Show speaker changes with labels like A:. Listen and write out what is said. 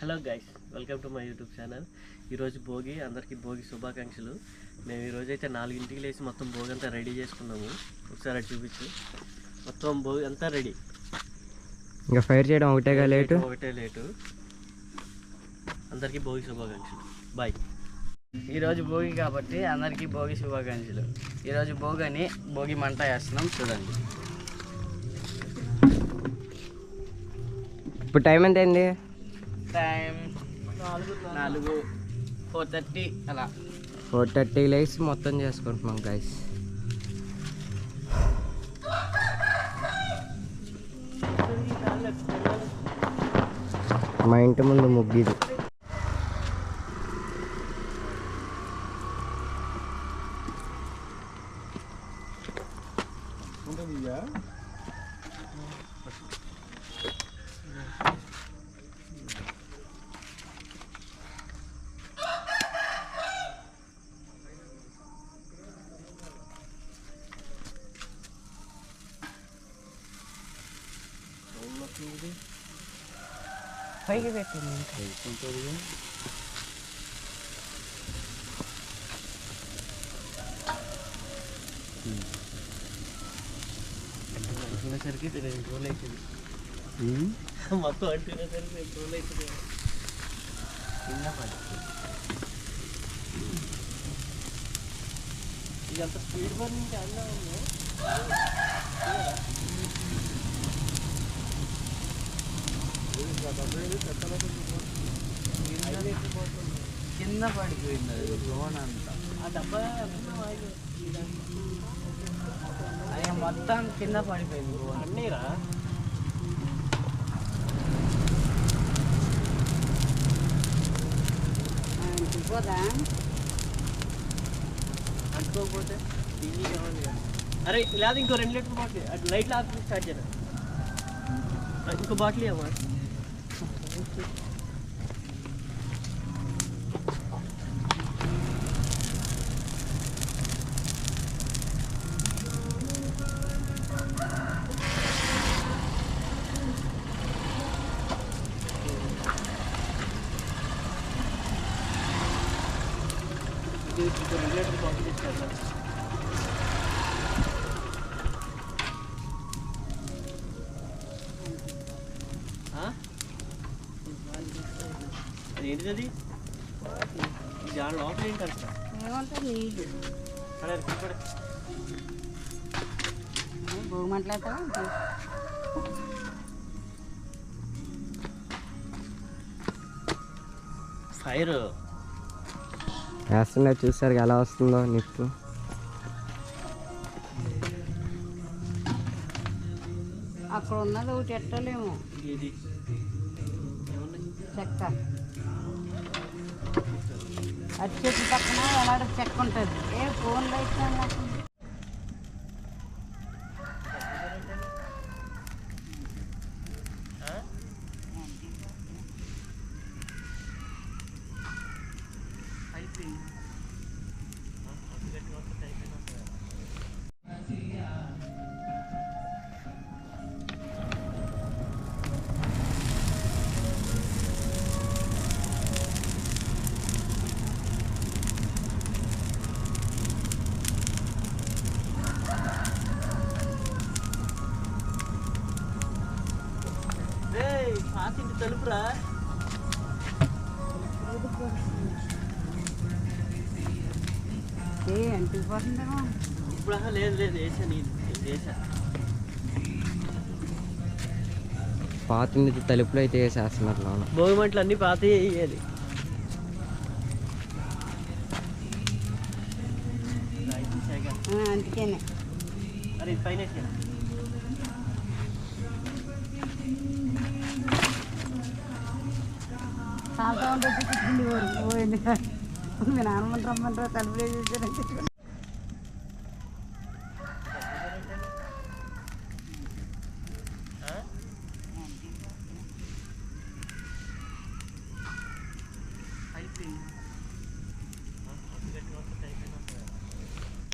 A: Hello guys welcome to my YouTube channel ఈరోజు భోగి అందరికీ భోగి శుభాకాంక్షలు. మేము ఈరోజు అయితే నాలుగింటికి లేచి మొత్తం భోగి అంతా రెడీ చేసుకున్నాము. ఒకసారి అది చూపించు. మొత్తం భోగి అంతా రెడీ.
B: ఇంకా ఫైర్ చేయడం ఒకటేగా లేటు?
A: ఒకటే లేటు. అందరికీ భోగి శుభాకాంక్షలు. బాయ్
C: ఈరోజు భోగి కాబట్టి అందరికీ భోగి శుభాకాంక్షలు. ఈరోజు భోగి అని భోగి మంట వేస్తున్నాం చూడండి.
B: ఇప్పుడు టైం ఎంత అయింది
C: టైం నాలుగు ఫోర్ థర్టీ అలా.
B: ఫోర్ థర్టీ లేసి మొత్తం చేసుకుంటున్నాం గైస్ మా ఇంటి ముందు ముగ్గిది.
C: 엉덩이야. 거기 뵙겠습니다.
A: అంటునేసరికి రెండు రోజులు అవుతుంది మొత్తం అంటునేసరికి రెండు రోజులు అవుతుంది
C: కింద పడి
A: ఇదంతా స్పీడ్ బర్నింగ్ అన్నా
C: కింద పడిపోయింది అది లోన్ అంతా.
A: ఆ డబ్బా మొత్తం ఆగి-
C: అది మొత్తం కింద పడిపోయింది
A: అన్నీరా అనుకోకపోతే కావాలి కదా. అరే లేదా ఇంకో రెండు లీటర్ బాటిల్ అటు లైట్ ఆపి స్టార్ట్ చేయరా ఆ, ఇంకో బాటిల్ ఏమా ఇది ఇంకో రెండు లీటర్ బాటిల్ ఇచ్చారు అది ఏంటిది అది లోపల ఏంటంట
D: ఏమంటే
A: ఇక్కడ
D: భూమంటలేదా
A: ఫైర్
B: వేస్తున్నా చూసారు ఎలా వస్తుందో నిప్పు.
D: అక్కడ ఉన్నది ఒకటి ఎట్టలేము. చెక్క. అటు చెట్టు పక్కన ఎలాడ చెక్క ఉంటుంది. ఏ ఫోన్లో లైట్
A: పాతింటి తలుపురా.
D: ఏ పోతుందేమో.
A: ఇప్పుడు లేదు లేదు వేసా నేను వేసా.
B: పాత తలుపులు అయితే వేసేస్తున్నారు లోన
A: భోగిమంటలు అన్నీ పాత వేయాలి
D: ఆ, అందుకేనే.
A: ఇది పైన
D: చాలా సౌండ్ పోయింది మీ నాన్నమంటారు రమ్మంటారు? తలుపులే చూసారు